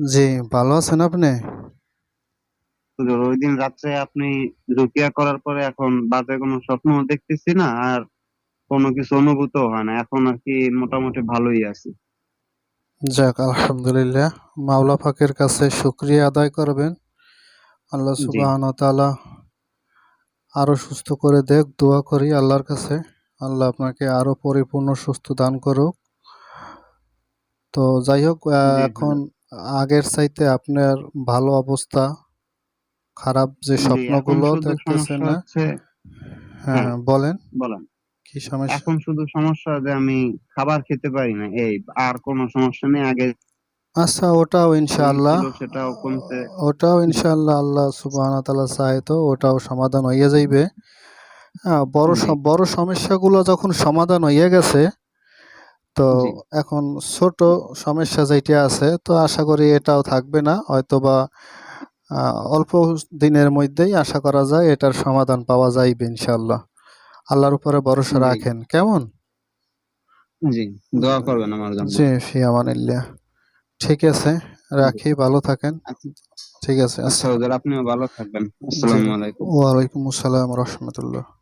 জি ভালো আছেন আপনি? হুজুর ওই দিন রাত্রে আপনি রুকিয়া করার পরে এখন বাজে কোনো স্বপ্ন দেখতেছি না আর কোনো কিছু অনুভূত হয় না। এখন আর কি মোটামুটি ভালোই আছি। যাক আলহামদুলিল্লাহ। মাওলা পাকের কাছে শুক্রিয়া আদায় করবেন। আল্লাহ জি। সুবহানাহু ওয়া তাআলা আরও সুস্থ করে দেখ দোয়া করি আল্লাহর কাছে। আল্লাহ আপনাকে আরও পরিপূর্ণ সুস্থ দান করুক। তো যাই হোক আহ, জি এখন হুজুর আগের চাইতে আপনার ভালো অবস্থা খারাপ যে স্বপ্নগুলো দেখতেছেন না? হ্যাঁ হ্যাঁ বলেন। বলেন। কি সমস্যা? এখন শুধু সমস্যা যে আমি খাবার খেতে পারি না এই আর কোনো সমস্যা নেই আগে আচ্ছা ওটাও ইনশাআল্লাহ। সেটাও কমছে। ওটাও ইনশাআল্লাহ আল্লাহ সুবহানাহু তাআলা চায় তো ওটাও সমাধান হয়ে যাইবে। হ্যাঁ বড় বড় সমস্যাগুলো যখন সমাধান হয়ে গেছে তো এখন ছোট সমস্যা যেটা আছে তো আশা করি এটাও থাকবে না। হয়তোবা আহ, অল্প দিনের মধ্যেই আশা করা যায় এটার সমাধান পাওয়া যাইবে ইনশাআল্লাহ। আল্লাহর উপরে ভরসা রাখেন। কেমন? জি দোয়া করবেন আমার জন্য। জি ফি আমানিল্লাহ। ঠিক আছে রাখি ভালো থাকেন। আচ্ছা। ঠিক আছে আচ্ছা আপনিও ভালো থাকবেন। আসসালামু আলাইকুম। ওয়ালাইকুম আসসালাম রহমতুল্লাহ।